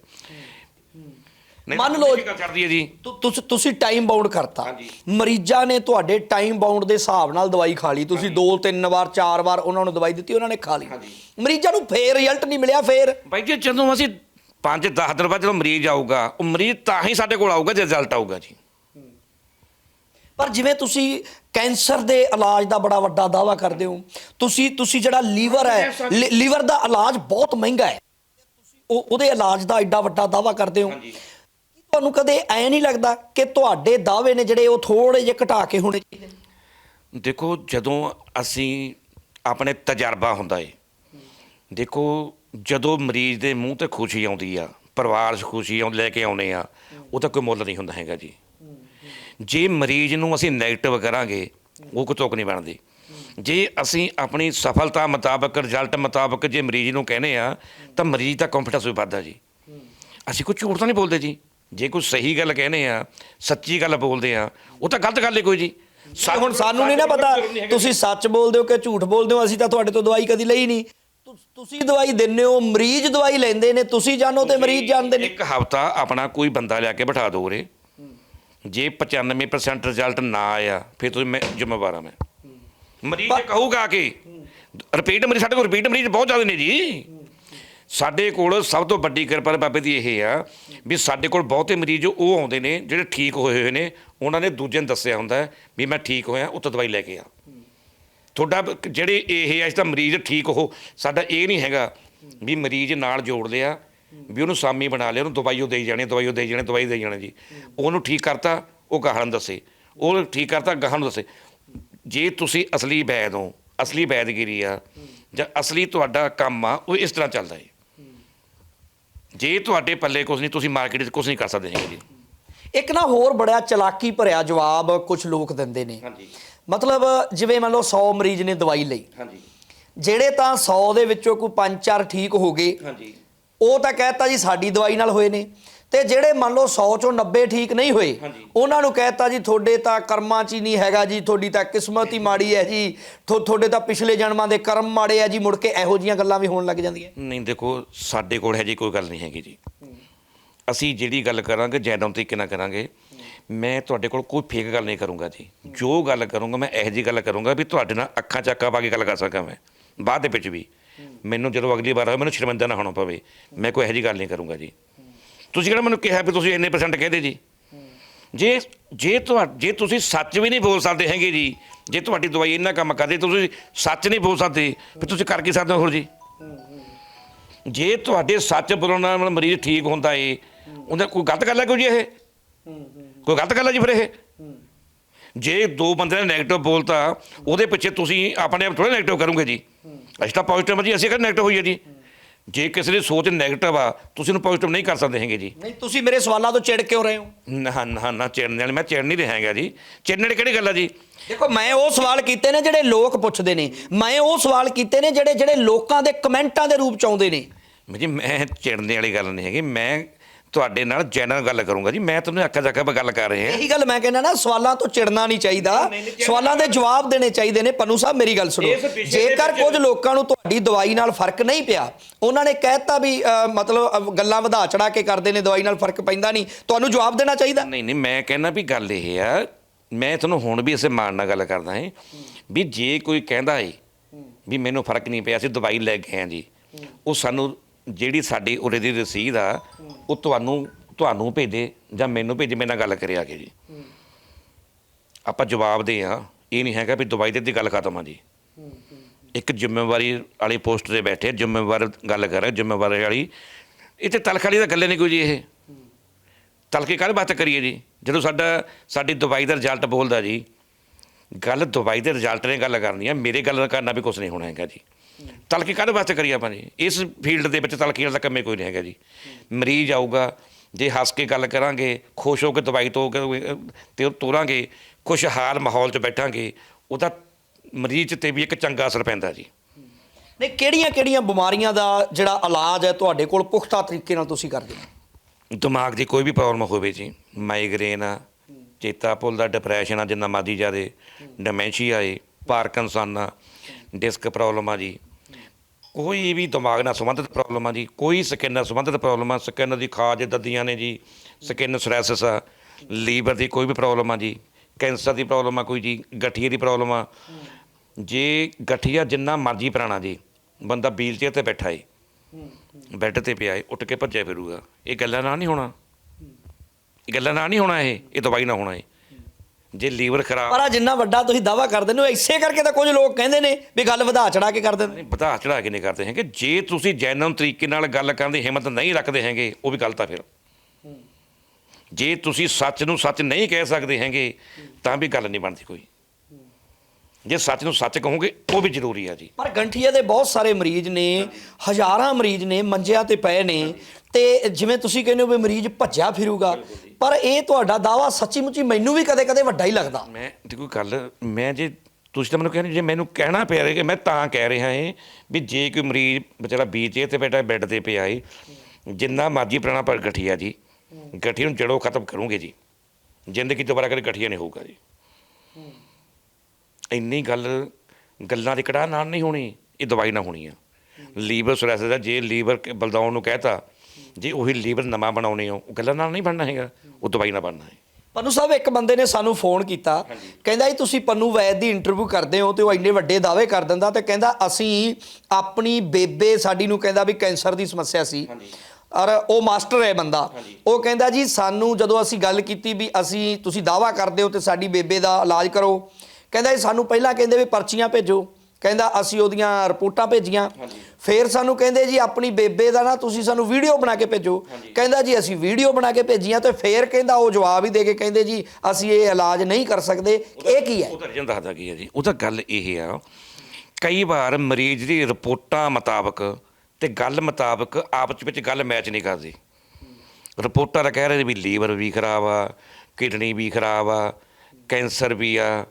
ਮੰਨ ਲਓ- ਕੀ ਗੱਲ ਛੱਡਦੀ ਹੈ ਜੀ? ਤੁ- ਤੁਸੀਂ ਤੁਸੀਂ ਟਾਈਮ ਬਾਉਂਡ ਕਰਤਾ। ਹਾਂਜੀ। ਮਰੀਜ਼ਾਂ ਨੇ ਤੁਹਾਡੇ ਟਾਈਮ ਬਾਉਂਡ ਦੇ ਹਿਸਾਬ ਨਾਲ ਦਵਾਈ ਖਾ ਲਈ। ਤੁਸੀਂ ਦੋ ਤਿੰਨ ਵਾਰ ਚਾਰ ਵਾਰ ਉਹਨਾਂ ਨੂੰ ਦਵਾਈ ਦਿੱਤੀ ਉਹਨਾਂ ਨੇ ਖਾ ਲਈ। ਮਰੀਜ਼ਾਂ ਨੂੰ ਫੇਰ ਰਿਜ਼ਲਟ ਨਹੀਂ ਮਿਲਿਆ ਫੇਰ। ਬਾਈ ਜੀ ਜਦੋਂ ਅਸੀਂ 5-10 ਦਿਨ ਬਾਅਦ ਜਦੋਂ ਮਰੀਜ਼ ਆਊਗਾ ਉਹ ਮਰੀਜ਼ ਤਾਂ ਹੀ ਸਾਡੇ ਕੋਲ ਆਊਗਾ ਜੇ ਰਿਜ਼ਲਟ ਆਊਗਾ ਜੀ। ਪਰ ਜਿਵੇਂ ਤੁਸੀਂ ਕੈਂਸਰ ਦੇ ਇਲਾਜ ਦਾ ਬੜਾ ਵੱਡਾ ਦਾਵਾ ਕਰਦੇ ਹੋ ਤੁਸੀਂ ਤੁਸੀਂ ਜਿਹੜਾ ਲੀਵਰ ਹੈ ਲੀ- ਲੀਵਰ ਦਾ ਇਲਾਜ ਬਹੁਤ ਮਹਿੰਗਾ ਹੈ। ਉਹ ਉਹਦੇ ਇਲਾਜ ਦਾ ਐਡਾ ਵੱਡਾ ਦਾਵਾ ਕਰਦੇ ਹੋ। ਹਾਂਜੀ। ਤੁਹਾਨੂੰ ਕਦੇ ਐ ਨਹੀਂ ਲੱਗਦਾ ਕਿ ਤੁਹਾਡੇ ਦਾਅਵੇ ਨੇ ਜਿਹੜੇ ਉਹ ਥੋੜੇ ਜਿਹੇ ਘਟਾ ਕੇ ਹੋਣੇ ਚਾਹੀਦੇ? ਦੇਖੋ, ਜਦੋਂ ਅਸੀਂ ਆਪਣੇ ਤਜਰਬਾ ਹੁੰਦਾ ਏ, ਦੇਖੋ, ਜਦੋਂ ਮਰੀਜ਼ ਦੇ ਮੂੰਹ ਤੇ ਖੁਸ਼ੀ ਆਉਂਦੀ ਆ, ਪਰਿਵਾਰ 'ਚ ਖੁਸ਼ੀ ਆਉਂ, ਲੈ ਕੇ ਆਉਨੇ ਆ, ਉਹ ਤਾਂ ਕੋਈ ਮੁੱਲ ਨਹੀਂ ਹੁੰਦਾ ਹੈਗਾ ਜੀ। ਜੇ ਮਰੀਜ਼ ਨੂੰ ਅਸੀਂ 네ਗੇਟਿਵ ਕਰਾਂਗੇ, ਉਹ ਕੋਈ ਤੁਕ ਨਹੀਂ ਬਣਦੀ। ਜੇ ਅਸੀਂ ਆਪਣੀ ਸਫਲਤਾ ਮੁਤਾਬਕ ਰਿਜ਼ਲਟ ਮੁਤਾਬਕ ਜੇ ਮਰੀਜ਼ ਨੂੰ ਕਹਿੰਦੇ ਆ, ਤਾਂ ਮਰੀਜ਼ ਦਾ ਕੰਫੀਡੈਂਸ ਵੀ ਵੱਧਦਾ ਜੀ। ਅਸੀਂ ਕੋਈ ਝੂਠ ਤਾਂ ਨਹੀਂ ਬੋਲਦੇ ਜੀ। ਜੇ ਕੋਈ ਸਹੀ ਗੱਲ ਕਹਿੰਦੇ ਆ ਸੱਚੀ ਗੱਲ ਬੋਲਦੇ ਆ ਉਹ ਤਾਂ ਗਲਤ ਗੱਲ ਹੈ ਕੋਈ ਜੀ। ਸਾ- ਹੁਣ ਸਾਨੂੰ ਨਹੀਂ ਨਾ ਪਤਾ ਤੁਸੀਂ ਸੱਚ ਬੋਲਦੇ ਹੋ ਕਿ ਝੂਠ ਬੋਲਦੇ ਹੋ ਅਸੀਂ ਤਾਂ ਤੁਹਾਡੇ ਤੋਂ ਦਵਾਈ ਕਦੀ ਲਈ ਨਹੀਂ। ਤੁ- ਤੁਸੀਂ ਦਵਾਈ ਦਿੰਦੇ ਹੋ ਮਰੀਜ਼ ਦਵਾਈ ਲੈਂਦੇ ਨੇ ਤੁਸੀਂ ਜਾਣੋ ਤੇ ਮਰੀਜ਼ ਜਾਣਦੇ ਨੇ। ਇੱਕ ਹਫਤਾ ਆਪਣਾ ਕੋਈ ਬੰਦਾ ਲਿਆ ਕੇ ਬਿਠਾ ਦੋ ਉਰੇ। ਜੇ 95% ਰਿਜ਼ਲਟ ਨਾ ਆਇਆ ਫਿਰ ਤੁਸੀਂ ਮੈਂ ਜ਼ਿੰਮੇਵਾਰ ਹਾਂ ਮੈਂ। ਮਰੀਜ਼ ਕਹੂਗਾ ਕਿ ਰਿਪੀਟ ਮਰੀਜ਼ ਸਾਡੇ ਕੋਲ ਰਿਪੀਟ ਮਰੀਜ਼ ਬਹੁਤ ਜ਼ਿਆਦਾ ਨੇ ਜੀ। ਸਾਡੇ ਕੋਲ ਸਭ ਤੋਂ ਵੱਡੀ ਕਿਰਪਾ ਬਾਬੇ ਦੀ ਇਹ ਆ ਵੀ ਸਾਡੇ ਕੋਲ ਬਹੁਤੇ ਮਰੀਜ਼ ਉਹ ਆਉਂਦੇ ਨੇ ਜਿਹੜੇ ਠੀਕ ਹੋਏ ਹੋਏ ਨੇ, ਉਹਨਾਂ ਨੇ ਦੂਜੇ ਨੂੰ ਦੱਸਿਆ ਹੁੰਦਾ ਵੀ ਮੈਂ ਠੀਕ ਹੋਇਆ, ਉੱਤੋਂ ਦਵਾਈ ਲੈ ਕੇ ਆ। ਤੁਹਾਡਾ ਜਿਹੜੇ ਇਹ ਆ, ਇਸ ਦਾ ਮਰੀਜ਼ ਠੀਕ ਹੋ ਸਾਡਾ ਇਹ ਨਹੀਂ ਹੈਗਾ ਵੀ ਮਰੀਜ਼ ਨਾਲ ਜੋੜ ਲਿਆ ਵੀ ਉਹਨੂੰ ਸਾਮੀ ਬਣਾ ਲਿਆ, ਉਹਨੂੰ ਦਵਾਈ ਉਹ ਦੇਈ ਜਾਣੀ, ਦਵਾਈ ਉਹ ਦੇਈ ਜਾਣੀ, ਦਵਾਈ ਦੇਈ ਜਾਣੀ ਜੀ। ਉਹਨੂੰ ਠੀਕ ਕਰਤਾ, ਉਹ ਗਾਹਾਂ ਨੂੰ ਦੱਸੇ। ਉਹ ਠੀਕ ਕਰਤਾ, ਗਾਹਾਂ ਨੂੰ ਦੱਸੇ। ਜੇ ਤੁਸੀਂ ਅਸਲੀ ਵੈਦ ਹੋ, ਅਸਲੀ ਵੈਦਗਿਰੀ ਆ, ਜਾਂ ਅਸਲੀ ਤੁਹਾਡਾ ਕੰਮ ਆ, ਉਹ ਇਸ ਤਰ੍ਹਾਂ ਚੱਲਦਾ ਹੈ ਜੇ ਤੁਹਾਡੇ ਪੱਲੇ ਕੁਝ ਨਹੀਂ ਤੁਸੀਂ ਮਾਰਕੀਟ 'ਚ ਕੁਝ ਨਹੀਂ ਕਰ ਸਕਦੇ ਹੈਗੇ ਜੀ। ਇੱਕ ਨਾ ਹੋਰ ਬੜਾ ਚਲਾਕੀ ਭਰਿਆ ਜਵਾਬ ਕੁਝ ਲੋਕ ਦਿੰਦੇ ਨੇ। ਹਾਂਜੀ। ਮਤਲਬ ਜਿਵੇਂ ਮੰਨ ਲਓ 100 ਮਰੀਜ਼ ਨੇ ਦਵਾਈ ਲਈ। ਹਾਂਜੀ। ਜਿਹੜੇ ਤਾਂ 100 ਦੇ ਵਿੱਚੋਂ ਕੋਈ 5-4 ਠੀਕ ਹੋ ਗਏ। ਹਾਂਜੀ। ਉਹ ਤਾਂ ਕਹਿਤਾ ਜੀ ਸਾਡੀ ਦਵਾਈ ਨਾਲ ਹੋਏ ਨੇ। ਤੇ ਜਿਹੜੇ ਮੰਨ ਲਓ 100 ਚੋਂ 90 ਠੀਕ ਨਹੀਂ ਹੋਏ। ਉਹਨਾਂ ਨੂੰ ਕਹਿਤਾ ਜੀ ਤੁਹਾਡੇ ਤਾਂ ਕਰਮਾਂ 'ਚ ਹੀ ਨਹੀਂ ਹੈਗਾ ਜੀ ਤੁਹਾਡੀ ਤਾਂ ਕਿਸਮਤ ਹੀ ਮਾੜੀ ਹੈ ਜੀ। ਤੁਹਾਡੇ ਤਾਂ ਪਿਛਲੇ ਜਨਮਾਂ ਦੇ ਕਰਮ ਮਾੜੇ ਆ ਜੀ ਮੁੜ ਕੇ ਇਹੋ ਜੀਆਂ ਗੱਲਾਂ ਵੀ ਹੋਣ ਲੱਗ ਜਾਂਦੀਆਂ। ਨਹੀਂ ਦੇਖੋ ਸਾਡੇ ਕੋਲ ਹੈ ਜੀ ਕੋਈ ਗੱਲ ਨਹੀਂ ਹੈਗੀ ਜੀ। ਅਸੀਂ ਜਿਹੜੀ ਗੱਲ ਕਰਾਂਗੇ ਜੈਨੂਨ ਤਰੀਕੇ ਨਾਲ ਕਰਾਂਗੇ ਮੈਂ ਤੁਹਾਡੇ ਕੋਲ ਕੋਈ ਫੇਕ ਗੱਲ ਨਹੀਂ ਕਰੂੰਗਾ ਜੀ। ਜੋ ਗੱਲ ਕਰੂੰਗਾ ਮੈਂ ਇਹੋ ਜਿਹੀ ਗੱਲ ਕਰੂੰਗਾ ਵੀ ਤੁਹਾਡੇ ਨਾਲ ਅੱਖਾਂ ਚੱਕਾ ਪਾ ਕੇ ਗੱਲ ਕਰ ਸਕਾਂ ਮੈਂ ਬਾਅਦ ਦੇ ਵਿੱਚ ਵੀ। ਮੈਨੂੰ ਜਦੋਂ ਅਗਲੀ ਵਾਰ ਹੋਵੇ ਮੈਨੂੰ ਸ਼ਰਮਿੰਦਾ ਨਾ ਹੋਣਾ ਪਵੇ। ਮੈਂ ਕੋਈ ਇਹੋ ਜਿਹੀ ਗੱਲ ਨਹੀਂ ਕਰੂੰਗਾ ਜੀ। ਤੁਸੀਂ ਕਿਹੜਾ ਮੈਨੂੰ ਕਿਹਾ ਵੀ ਤੁਸੀਂ ਇੰਨੇ ਪਰਸੈਂਟ ਕਹਦੇ ਜੀ? ਜੇ ਜੇ ਤੁਹਾ, ਜੇ ਤੁਸੀਂ ਸੱਚ ਵੀ ਨਹੀਂ ਬੋਲ ਸਕਦੇ ਹੈਗੇ ਜੀ, ਜੇ ਤੁਹਾਡੀ ਦਵਾਈ ਇੰਨਾ ਕੰਮ ਕਰਦੇ, ਤੁਸੀਂ ਸੱਚ ਨਹੀਂ ਬੋਲ ਸਕਦੇ, ਫਿਰ ਤੁਸੀਂ ਕਰ ਕੀ ਸਕਦੇ ਹੋ ਹੋਰ ਜੀ? ਜੇ ਤੁਹਾਡੇ ਸੱਚ ਬੋਲਣ ਨਾਲ ਮਰੀਜ਼ ਠੀਕ ਹੁੰਦਾ ਏ, ਉਹਦਾ ਕੋਈ ਗਲਤ ਗੱਲ ਹੈ ਕੋਈ ਜੀ ਇਹ? ਕੋਈ ਗਲਤ ਗੱਲ ਹੈ ਜੀ ਫਿਰ ਇਹ? ਜੇ ਦੋ ਬੰਦੇ ਨੇ 네ਗੇਟਿਵ ਬੋਲਤਾ, ਉਹਦੇ ਪਿੱਛੇ ਤੁਸੀਂ ਆਪਣੇ ਆਪ ਥੋੜਾ 네ਗੇਟਿਵ ਕਰੋਗੇ ਜੀ? ਅਸੀਂ ਤਾਂ ਪੋਜ਼ਿਟਿਵ ਜੀ ਅਸੀਂ ਕਿਹੜਾ 네ਗੇਟਿਵ ਹੋਈ ਹੈ ਜੀ। ਜੇ ਕਿਸੇ ਦੀ ਸੋਚ 네ਗੇਟਿਵ ਆ ਤੁਸੀਂ ਉਹਨੂੰ ਪੋਜ਼ਿਟਿਵ ਨਹੀਂ ਕਰ ਸਕਦੇ ਹੈਗੇ ਜੀ। ਨਹੀਂ ਤੁਸੀਂ ਮੇਰੇ ਸਵਾਲਾਂ ਤੋਂ ਚਿੜ ਕਿਉਂ ਰਹੇ ਹੋ? ਨਾ ਨਾ ਨਾ ਚਿੜਨ ਵਾਲੀ ਮੈਂ ਚਿੜ ਨਹੀਂ ਰਿਹਾ ਹੈਗਾ ਜੀ। ਚਿੜਨ ਵਾਲੀ ਕਿਹੜੀ ਗੱਲ ਆ ਜੀ? ਦੇਖੋ ਮੈਂ ਉਹ ਸਵਾਲ ਕੀਤੇ ਨੇ ਜਿਹੜੇ ਲੋਕ ਪੁੱਛਦੇ ਨੇ। ਮੈਂ ਉਹ ਸਵਾਲ ਕੀਤੇ ਨੇ ਜਿਹੜੇ ਜਿਹੜੇ ਲੋਕਾਂ ਦੇ ਕਮੈਂਟਾਂ ਦੇ ਰੂਪ ਚ ਆਉਂਦੇ ਨੇ। ਜੀ ਮੈਂ ਚਿੜਨ ਵਾਲੀ ਗੱਲ ਨਹੀਂ ਹੈਗੀ। ਮੈਂ ਤੁਹਾਡੇ ਨਾਲ ਜੈਨਰਲ ਗੱਲ ਕਰੂੰਗਾ ਜੀ। ਮੈਂ ਤੁਹਾਨੂੰ ਅੱਖਾਂ ਚੱਕਾ ਗੱਲ ਕਰ ਰਿਹਾ। ਇਹੀ ਗੱਲ ਮੈਂ ਕਹਿੰਦਾ ਨਾ ਸਵਾਲਾਂ ਤੋਂ ਚਿੜਨਾ ਨਹੀਂ ਚਾਹੀਦਾ। ਸਵਾਲਾਂ ਦੇ ਜਵਾਬ ਦੇਣੇ ਚਾਹੀਦੇ ਨੇ। ਪੰਨੂ ਸਾਹਿਬ ਮੇਰੀ ਗੱਲ ਸੁਣੋ। ਜੇਕਰ ਕੁਝ ਲੋਕਾਂ ਨੂੰ ਤੁਹਾਡੀ ਦਵਾਈ ਨਾਲ ਫ਼ਰਕ ਨਹੀਂ ਪਿਆ ਉਹਨਾਂ ਨੇ ਕਹਿਤਾ ਵੀ ਮਤਲਬ ਗੱਲਾਂ ਵਧਾ ਚੜਾ ਕੇ ਕਰਦੇ ਨੇ ਦਵਾਈ ਨਾਲ ਫ਼ਰਕ ਪੈਂਦਾ ਨਹੀਂ। ਤੁਹਾਨੂੰ ਜਵਾਬ ਦੇਣਾ ਚਾਹੀਦਾ? ਨਹੀਂ ਨਹੀਂ ਮੈਂ ਕਹਿੰਦਾ ਵੀ ਗੱਲ ਇਹ ਆ ਮੈਂ ਤੁਹਾਨੂੰ ਹੁਣ ਵੀ ਇਸੇ ਮਾਣ ਨਾਲ ਗੱਲ ਕਰਦਾ ਹਾਂ ਵੀ ਜੇ ਕੋਈ ਕਹਿੰਦਾ ਏ ਵੀ ਮੈਨੂੰ ਫ਼ਰਕ ਨਹੀਂ ਪਿਆ ਅਸੀਂ ਦਵਾਈ ਲੈ ਗਏ ਹਾਂ ਜੀ ਉਹ ਸਾਨੂੰ ਜਿਹੜੀ ਸਾਡੀ ਉਰੇ ਦੀ ਰਸੀਦ ਆ, ਉਹ ਤੁਹਾਨੂੰ ਤੁਹਾਨੂੰ ਭੇਜੇ ਜਾਂ ਮੈਨੂੰ ਭੇਜੇ, ਮੇਰੇ ਨਾਲ ਗੱਲ ਕਰਿਆ ਕੇ ਜੀ। ਆਪਾਂ ਜਵਾਬ ਦੇ ਆ, ਇਹ ਨਹੀਂ ਹੈਗਾ ਵੀ ਦਵਾਈ ਦੇ ਦੀ ਗੱਲ ਖਤਮ ਆ ਜੀ। ਇੱਕ ਜ਼ਿੰਮੇਵਾਰੀ ਵਾਲੀ ਪੋਸਟ ਤੇ ਬੈਠੇ ਜ਼ਿੰਮੇਵਾਰ ਗੱਲ ਕਰ ਰਹੇ ਜ਼ਿੰਮੇਵਾਰੀ ਵਾਲੀ। ਇੱਥੇ ਤਲਖਾਲੀ ਦਾ ਗੱਲ ਨਹੀਂ ਕੋਈ ਜੀ ਇਹ। ਤਲਕੇ ਕਾਹਦੇ ਬਾਤ ਕਰੀਏ ਜੀ? ਜਦੋਂ ਸਾਡਾ, ਸਾਡੀ ਦਵਾਈ ਦਾ ਰਿਜ਼ਲਟ ਬੋਲਦਾ ਜੀ, ਗੱਲ ਦਵਾਈ ਦੇ ਰਿਜ਼ਲਟ ਨੇ ਗੱਲ ਕਰਨੀ ਆ, ਮੇਰੇ ਗੱਲ ਕਰਨਾ ਵੀ ਕੁਝ ਨਹੀਂ ਹੋਣਾ ਹੈਗਾ ਜੀ। ਤਲਕੇ ਕਾਹਦੇ ਵਾਸਤੇ ਕਰੀਏ ਆਪਾਂ ਜੀ? ਇਸ ਫੀਲਡ ਦੇ ਵਿੱਚ ਤਲਕੇ ਵਾਲਾ ਕੰਮੇ ਕੋਈ ਨਹੀਂ ਹੈਗਾ ਜੀ। ਮਰੀਜ਼ ਆਊਗਾ ਜੇ ਹੱਸ ਕੇ ਗੱਲ ਕਰਾਂਗੇ ਖੁਸ਼ ਹੋ ਕੇ ਦਵਾਈ ਤੋਂ ਤੇ ਤੋਰਾਂਗੇ ਖੁਸ਼ਹਾਲ ਮਾਹੌਲ 'ਚ ਬੈਠਾਂਗੇ ਉਹਦਾ ਮਰੀਜ਼ ਤੇ ਵੀ ਇੱਕ ਚੰਗਾ ਅਸਰ ਪੈਂਦਾ ਜੀ। ਨਹੀਂ ਕਿਹੜੀਆਂ ਕਿਹੜੀਆਂ ਬਿਮਾਰੀਆਂ ਦਾ ਜਿਹੜਾ ਇਲਾਜ ਹੈ ਤੁਹਾਡੇ ਕੋਲ ਪੁਖਤਾ ਤਰੀਕੇ ਨਾਲ ਤੁਸੀਂ ਕਰਦੇ ਹੋ? ਦਿਮਾਗ ਦੀ ਕੋਈ ਵੀ ਪ੍ਰੋਬਲਮ ਹੋਵੇ ਜੀ ਮਾਈਗ੍ਰੇਨ ਆ ਚੇਤਾ ਭੁੱਲਦਾ ਡਿਪਰੈਸ਼ਨ ਆ ਜਿੰਨਾ ਮਰਜ਼ੀ ਜ਼ਿਆਦੇ ਡਿਮੈਂਸ਼ੀਆ ਏ ਪਾਰਕਿੰਸਨ ਆ ਡਿਸਕ ਪ੍ਰੋਬਲਮ ਆ ਜੀ। ਕੋਈ ਵੀ ਦਿਮਾਗ ਨਾਲ ਸੰਬੰਧਿਤ ਪ੍ਰੋਬਲਮ ਆ ਜੀ, ਕੋਈ ਸਕਿਨ ਨਾਲ ਸੰਬੰਧਿਤ ਪ੍ਰੋਬਲਮ ਆ ਸਕਿਨ ਦੀ ਖਾਜ ਦਦੀਆਂ ਨੇ ਜੀ ਸਕਿਨ ਸੋਰੈਸਿਸ ਆ ਲੀਵਰ ਦੀ ਕੋਈ ਵੀ ਪ੍ਰੋਬਲਮ ਆ ਜੀ ਕੈਂਸਰ ਦੀ ਪ੍ਰੋਬਲਮ ਆ ਕੋਈ ਜੀ, ਗਠੀਏ ਦੀ ਪ੍ਰੋਬਲਮ ਆ। ਜੇ ਗਠੀਆ ਜਿੰਨਾ ਮਰਜ਼ੀ ਪੁਰਾਣਾ ਜੀ, ਬੰਦਾ ਵੀਲ ਚੇਅਰ ਤੇ ਬੈਠਾ ਏ ਬੈੱਡ ਤੇ ਪਿਆ ਏ, ਉੱਠ ਕੇ ਭੱਜਿਆ ਫਿਰੂਗਾ, ਇਹ ਗੱਲਾਂ ਨਾਲ ਨਹੀਂ ਹੋਣਾ। ਇਹ ਗੱਲਾਂ ਨਾਲ ਨਹੀਂ ਹੋਣਾ ਇਹ ਇਹ ਦਵਾਈ ਨਾਲ ਹੋਣਾ ਏ ਜੇ ਲੀਵਰ ਖਰਾਬ ਪਰ ਆ ਜਿੰਨਾ ਵੱਡਾ ਤੁਸੀਂ ਦਾਵਾ ਕਰਦੇ ਨੇ ਉਹ ਇਸੇ ਕਰਕੇ ਤਾਂ ਕੁਝ ਲੋਕ ਕਹਿੰਦੇ ਨੇ ਵੀ ਗੱਲ ਵਧਾ ਚੜਾ ਕੇ ਕਰ ਦਿੰਦੇ ਨਹੀਂ ਵਧਾ ਚੜਾ ਕੇ ਨਹੀਂ ਕਰਦੇ ਹੈਗੇ। ਜੇ ਤੁਸੀਂ ਜੈਨੂਨ ਤਰੀਕੇ ਨਾਲ ਗੱਲ ਕਰਨ ਦੀ ਹਿੰਮਤ ਨਹੀਂ ਰੱਖਦੇ ਹੈਗੇ ਉਹ ਵੀ ਗਲਤ ਆ ਫਿਰ। ਜੇ ਤੁਸੀਂ ਸੱਚ ਨੂੰ ਸੱਚ ਨਹੀਂ ਕਹਿ ਸਕਦੇ ਹੈਗੇ ਤਾਂ ਵੀ ਗੱਲ ਨਹੀਂ ਬਣਦੀ ਕੋਈ। ਜੇ ਸੱਚ ਨੂੰ ਸੱਚ ਕਹੋਗੇ ਉਹ ਵੀ ਜ਼ਰੂਰੀ ਆ ਜੀ। ਪਰ ਗੰਠੀਏ ਦੇ ਬਹੁਤ ਸਾਰੇ ਮਰੀਜ਼ ਨੇ ਹਜ਼ਾਰਾਂ ਮਰੀਜ਼ ਨੇ ਮੰਜਿਆਂ ਤੇ ਪਏ ਨੇ ਤੇ ਜਿਵੇਂ ਤੁਸੀਂ ਕਹਿੰਦੇ ਹੋ ਵੀ ਮਰੀਜ਼ ਭੱਜਿਆ ਫਿਰੂਗਾ ਪਰ ਇਹ ਤੁਹਾਡਾ ਦਾਵਾ ਸੱਚੀ ਮੁੱਚੀ ਮੈਨੂੰ ਵੀ ਕਦੇ-ਕਦੇ ਵੱਡਾ ਹੀ ਲੱਗਦਾ। ਮੈਂ ਦੇਖੋ ਗੱਲ ਮੈਂ ਜੇ ਤੁਸੀਂ ਤਾਂ ਮੈਨੂੰ ਕਹਿੰਦੇ ਜੇ ਮੈਨੂੰ ਕਹਿਣਾ ਪਿਆ ਰਿਹਾ ਕਿ ਮੈਂ ਤਾਂ ਕਹਿ ਰਿਹਾ ਹਾਂ ਵੀ ਜੇ ਕੋਈ ਮਰੀਜ਼ ਵਿਚਾਰਾ ਬੀਚੇ ਤੇ ਬੈਠਾ ਬੈੱਡ ਤੇ ਪਿਆ ਏ ਜਿੰਨਾ ਮਰਜ਼ੀ ਪੁਰਾਣਾ ਪਰ ਗਠੀਆ ਜੀ ਗਠੀਆ ਨੂੰ ਜੜੋਂ ਖਤਮ ਕਰੂੰਗੇ ਜੀ। ਜ਼ਿੰਦਗੀ ਦੁਬਾਰਾ ਕਦੇ ਗਠੀਆ ਨਹੀਂ ਹੋਊਗਾ ਜੀ। ਇੰਨੀ ਗੱਲ ਗੱਲਾਂ ਦੀ ਕੜਾਹ ਨਾਲ ਨਹੀਂ ਹੋਣੀ ਇਹ ਦਵਾਈ ਨਾਲ ਹੋਣੀ ਆ। ਲੀਵਰ ਸੋਰੈਸਿਸ ਦਾ ਜੇ ਲੀਵਰ ਬਲਦਾਉਣ ਨੂੰ ਕਹਿਤਾ ਜੇ ਉਹੀ ਲੀਵਰ ਨਵਾਂ ਬਣਾਉਣੇ ਹੋ ਉਹ ਗੱਲਾਂ ਨਾਲ ਨਹੀਂ ਬਣਨਾ ਹੈਗਾ ਉਹ ਦਵਾਈ ਨਾਲ ਬਣਨਾ ਹੈ। ਪੰਨੂ ਸਾਹਿਬ ਇੱਕ ਬੰਦੇ ਨੇ ਸਾਨੂੰ ਫੋਨ ਕੀਤਾ ਕਹਿੰਦਾ ਜੀ ਤੁਸੀਂ ਪੰਨੂ ਵੈਦ ਦੀ ਇੰਟਰਵਿਊ ਕਰਦੇ ਹੋ ਤੇ ਉਹ ਇੰਨੇ ਵੱਡੇ ਦਾਅਵੇ ਕਰ ਦਿੰਦਾ ਤੇ ਕਹਿੰਦਾ ਅਸੀਂ ਆਪਣੀ ਬੇਬੇ ਸਾਡੀ ਨੂੰ ਕਹਿੰਦਾ ਵੀ ਕੈਂਸਰ ਦੀ ਸਮੱਸਿਆ ਸੀ। ਔਰ ਉਹ ਮਾਸਟਰ ਹੈ ਬੰਦਾ। ਉਹ ਕਹਿੰਦਾ ਜੀ ਸਾਨੂੰ ਜਦੋਂ ਅਸੀਂ ਗੱਲ ਕੀਤੀ ਵੀ ਅਸੀਂ ਤੁਸੀਂ ਦਾਅਵਾ ਕਰਦੇ ਹੋ ਤੇ ਸਾਡੀ ਬੇਬੇ ਦਾ ਇਲਾਜ ਕਰੋ ਕਹਿੰਦਾ ਜੀ ਸਾਨੂੰ ਪਹਿਲਾਂ ਕਹਿੰਦੇ ਵੀ ਪਰਚੀਆਂ ਭੇਜੋ। ਕਹਿੰਦਾ ਅਸੀਂ ਉਹਦੀਆਂ ਰਿਪੋਰਟਾਂ ਭੇਜੀਆਂ। ਫਿਰ ਸਾਨੂੰ ਕਹਿੰਦੇ ਜੀ ਆਪਣੀ ਬੇਬੇ ਦਾ ਨਾ ਤੁਸੀਂ ਸਾਨੂੰ ਵੀਡੀਓ ਬਣਾ ਕੇ ਭੇਜੋ। ਕਹਿੰਦਾ ਜੀ ਅਸੀਂ ਵੀਡੀਓ ਬਣਾ ਕੇ ਭੇਜੀਆਂ ਤੇ ਫਿਰ ਕਹਿੰਦਾ ਉਹ ਜਵਾਬ ਹੀ ਦੇ ਕੇ ਕਹਿੰਦੇ ਜੀ ਅਸੀਂ ਇਹ ਇਲਾਜ ਨਹੀਂ ਕਰ ਸਕਦੇ। ਇਹ ਕੀ ਹੈ? ਉਹ ਤਾਂ ਰਜਨ ਦੱਸਦਾ ਕੀ ਹੈ ਜੀ। ਉਹ ਤਾਂ ਗੱਲ ਇਹ ਆ ਕਈ ਵਾਰ ਮਰੀਜ਼ ਦੀ ਰਿਪੋਰਟਾਂ ਮੁਤਾਬਕ ਤੇ ਗੱਲ ਮੁਤਾਬਕ ਆਪਸ ਵਿੱਚ ਗੱਲ ਮੈਚ ਨਹੀਂ ਕਰਦੀ। ਰਿਪੋਰਟਾਂ ਕਹਿ ਰਹੇ ਵੀ ਲੀਵਰ ਵੀ ਖਰਾਬ ਆ ਕਿਡਨੀ ਵੀ ਖਰਾਬ ਆ ਕੈਂਸਰ ਵੀ ਆ।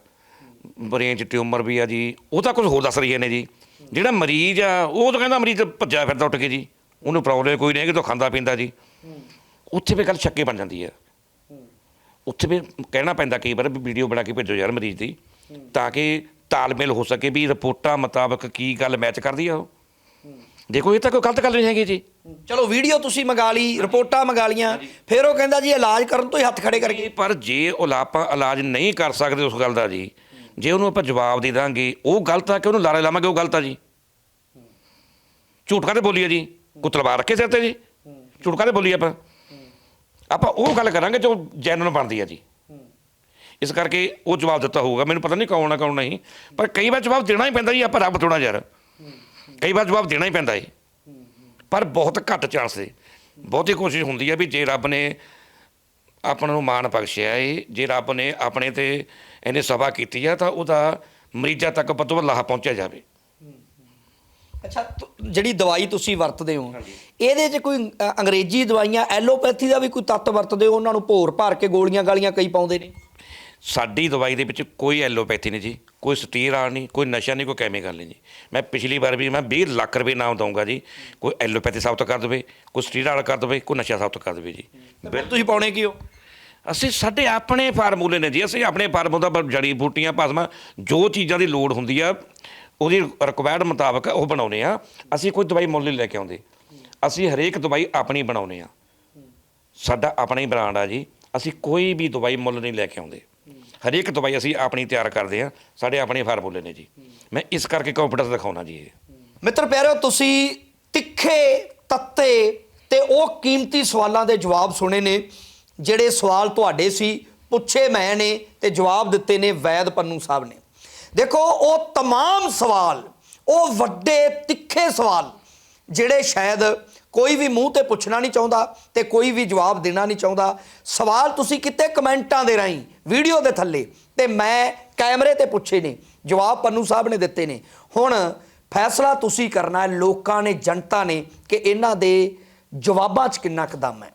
ਬ੍ਰੇਨ 'ਚ ਟਿਊਮਰ ਵੀ ਆ ਜੀ ਉਹ ਤਾਂ ਕੁਝ ਹੋਰ ਦੱਸ ਰਹੀਆਂ ਨੇ ਜੀ। ਜਿਹੜਾ ਮਰੀਜ਼ ਆ ਉਹ ਤਾਂ ਕਹਿੰਦਾ ਮਰੀਜ਼ ਭੱਜਿਆ ਫਿਰਦਾ ਉੱਠ ਕੇ ਜੀ। ਉਹਨੂੰ ਪ੍ਰੋਬਲਮ ਕੋਈ ਨਹੀਂ ਕਿ ਤੋ ਖਾਂਦਾ ਪੀਂਦਾ ਜੀ। ਉੱਥੇ ਵੀ ਗੱਲ ਛੱਕੇ ਬਣ ਜਾਂਦੀ ਆ। ਉੱਥੇ ਵੀ ਕਹਿਣਾ ਪੈਂਦਾ ਕਈ ਵਾਰ ਵੀ ਵੀਡੀਓ ਬਣਾ ਕੇ ਭੇਜੋ ਯਾਰ ਮਰੀਜ਼ ਦੀ ਤਾਂ ਕਿ ਤਾਲਮੇਲ ਹੋ ਸਕੇ ਵੀ ਰਿਪੋਰਟਾਂ ਮੁਤਾਬਕ ਕੀ ਗੱਲ ਮੈਚ ਕਰਦੀ ਆ ਉਹ। ਦੇਖੋ ਇਹ ਤਾਂ ਕੋਈ ਗਲਤ ਗੱਲ ਨਹੀਂ ਹੈਗੀ ਜੀ। ਚਲੋ ਵੀਡੀਓ ਤੁਸੀਂ ਮੰਗਾ ਲਈ ਰਿਪੋਰਟਾਂ ਮੰਗਾ ਲੀਆਂ ਫਿਰ ਉਹ ਕਹਿੰਦਾ ਜੀ ਇਲਾਜ ਕਰਨ ਤੋਂ ਹੀ ਹੱਥ ਖੜੇ ਕਰਕੇ। ਪਰ ਜੇ ਉਹ ਆਪਾਂ ਇਲਾਜ ਨਹੀਂ ਕਰ ਸਕਦੇ ਉਸ ਗੱਲ ਦਾ ਜੀ ਜੇ ਉਹਨੂੰ ਆਪਾਂ ਜਵਾਬ ਦੇ ਦਾਂਗੇ, ਉਹ ਗਲਤ ਆ ਕਿ ਉਹਨੂੰ ਲਾਰੇ ਲਾਵਾਂਗੇ, ਉਹ ਗਲਤ ਆ ਜੀ? ਝੂਠ ਕਾਹਦੇ ਬੋਲੀਏ ਜੀ? ਕੋਈ ਤਲਵਾਰ ਰੱਖੇ ਸਿਰ ਤੇ ਜੀ? ਝੂਠ ਕਾਹਦੇ ਬੋਲੀਏ ਆਪਾਂ? ਆਪਾਂ ਉਹ ਗੱਲ ਕਰਾਂਗੇ ਜੋ ਜੈਨੂਨ ਬਣਦੀ ਆ ਜੀ। ਇਸ ਕਰਕੇ ਉਹ ਜਵਾਬ ਦਿੱਤਾ ਹੋਊਗਾ। ਮੈਨੂੰ ਪਤਾ ਨਹੀਂ ਕੌਣ ਆ, ਕੌਣ ਨਹੀਂ। ਪਰ ਕਈ ਵਾਰ ਜਵਾਬ ਦੇਣਾ ਹੀ ਪੈਂਦਾ ਜੀ, ਆਪਾਂ ਰੱਬ ਥੋੜਾ ਯਾਰ। ਕਈ ਵਾਰ ਜਵਾਬ ਦੇਣਾ ਹੀ ਪੈਂਦਾ ਏ। ਪਰ ਬਹੁਤ ਘੱਟ ਚਾਂਸ ਦੇ ਬਹੁਤੀ ਕੋਸ਼ਿਸ਼ ਹੁੰਦੀ ਹੈ ਵੀ ਜੇ ਰੱਬ ਨੇ ਆਪਾਂ ਨੂੰ ਮਾਣ ਬਖਸ਼ਿਆ ਏ, ਜੇ ਰੱਬ ਨੇ ਆਪਣੇ ਤੇ ਇਹਨੇ ਸਭਾ ਕੀਤੀ ਆ ਤਾਂ ਉਹਦਾ ਮਰੀਜ਼ਾਂ ਤੱਕ ਪਤਵ ਲਾਹ ਪਹੁੰਚਿਆ ਜਾਵੇ। ਅੱਛਾ ਜਿਹੜੀ ਦਵਾਈ ਤੁਸੀਂ ਵਰਤਦੇ ਹੋ ਇਹਦੇ 'ਚ ਕੋਈ ਅੰਗਰੇਜ਼ੀ ਦਵਾਈਆਂ ਐਲੋਪੈਥੀ ਦਾ ਵੀ ਕੋਈ ਤੱਤ ਵਰਤਦੇ ਹੋ? ਉਹਨਾਂ ਨੂੰ ਭੋਰ ਭਰ ਕੇ ਗੋਲੀਆਂ ਗਾਲੀਆਂ ਕਈ ਪਾਉਂਦੇ ਨੇ। ਸਾਡੀ ਦਵਾਈ ਦੇ ਵਿੱਚ ਕੋਈ ਐਲੋਪੈਥੀ ਨਹੀਂ ਜੀ ਕੋਈ ਸਟੀਰਾਇਡ ਨਹੀਂ ਕੋਈ ਨਸ਼ਾ ਨਹੀਂ ਕੋਈ ਕੈਮੀਕਲ ਨਹੀਂ ਜੀ। ਮੈਂ ਪਿਛਲੀ ਵਾਰ ਵੀ ਮੈਂ 20 ਲੱਖ ਰੁਪਏ ਨਾਮ ਦਊਂਗਾ ਜੀ ਕੋਈ ਐਲੋਪੈਥੀ ਸਾਬਤ ਕਰ ਦੇਵੇ ਕੋਈ ਸਟੀਰਾਇਡ ਕਰ ਦੇਵੇ ਕੋਈ ਨਸ਼ਾ ਸਾਬਤ ਕਰ ਦੇਵੇ ਜੀ। ਫਿਰ ਤੁਸੀਂ ਪਾਉਣੇ ਕੀ ਹੋ ਅਸੀਂ ਸਾਡੇ ਆਪਣੇ ਫਾਰਮੂਲੇ ਨੇ ਜੀ, ਅਸੀਂ ਆਪਣੇ ਫਾਰਮੂਲਾ ਪਰ ਜੜੀ ਬੂਟੀਆਂ, ਭਸਮਾਂ, ਜੋ ਚੀਜ਼ਾਂ ਦੀ ਲੋੜ ਹੁੰਦੀ ਆ, ਉਹਦੀ ਰਿਕੁਆਇਰਡ ਮੁਤਾਬਕ ਉਹ ਬਣਾਉਨੇ ਆ। ਅਸੀਂ ਕੋਈ ਦਵਾਈ ਮੁੱਲ ਨਹੀਂ ਲੈ ਕੇ ਆਉਂਦੇ। ਅਸੀਂ ਹਰੇਕ ਦਵਾਈ ਆਪਣੀ ਬਣਾਉਨੇ ਆ। ਸਾਡਾ ਆਪਣਾ ਹੀ ਬ੍ਰਾਂਡ ਆ ਜੀ। ਅਸੀਂ ਕੋਈ ਵੀ ਦਵਾਈ ਮੁੱਲ ਨਹੀਂ ਲੈ ਕੇ ਆਉਂਦੇ। ਹਰੇਕ ਦਵਾਈ ਅਸੀਂ ਆਪਣੀ ਤਿਆਰ ਕਰਦੇ ਆ। ਸਾਡੇ ਆਪਣੇ ਫਾਰਮੂਲੇ ਨੇ ਜੀ। ਮੈਂ ਇਸ ਕਰਕੇ ਕੰਫੀਡੈਂਸ ਦਿਖਾਉਣਾ ਜੀ ਇਹ। ਮਿੱਤਰ ਪਿਆਰਿਓ, ਤੁਸੀਂ ਤਿੱਖੇ ਤੱਤੇ ਤੇ ਉਹ ਕੀਮਤੀ ਸਵਾਲਾਂ ਦੇ ਜਵਾਬ ਸੁਣੇ ਨੇ। ਜਿਹੜੇ ਸਵਾਲ ਤੁਹਾਡੇ ਸੀ ਪੁੱਛੇ ਮੈਂ ਨੇ ਤੇ ਜਵਾਬ ਦਿੱਤੇ ਨੇ ਵੈਦ ਪੰਨੂ ਸਾਹਿਬ ਨੇ ਦੇਖੋ ਉਹ तमाम ਸਵਾਲ ਉਹ ਵੱਡੇ ਤਿੱਖੇ ਸਵਾਲ ਜਿਹੜੇ ਸ਼ਾਇਦ ਕੋਈ ਵੀ ਮੂੰਹ ਤੇ ਪੁੱਛਣਾ ਨਹੀਂ ਚਾਹੁੰਦਾ ਤੇ ਕੋਈ ਵੀ ਜਵਾਬ ਦੇਣਾ ਨਹੀਂ ਚਾਹੁੰਦਾ ਸਵਾਲ ਤੁਸੀਂ ਕਿਤੇ ਕਮੈਂਟਾਂ ਦੇ ਰਾਹੀਂ ਵੀਡੀਓ ਦੇ ਥੱਲੇ ਤੇ ਮੈਂ ਕੈਮਰੇ ਤੇ ਪੁੱਛੇ ਨੇ ਜਵਾਬ ਪੰਨੂ ਸਾਹਿਬ ਨੇ ਦਿੱਤੇ ਨੇ ਹੁਣ ਫੈਸਲਾ ਤੁਸੀਂ ਕਰਨਾ ਹੈ ਲੋਕਾਂ ਨੇ ਜਨਤਾ ਨੇ ਕਿ ਇਹਨਾਂ ਦੇ ਜਵਾਬਾਂ 'ਚ ਕਿੰਨਾ ਕੁ ਦਮ ਹੈ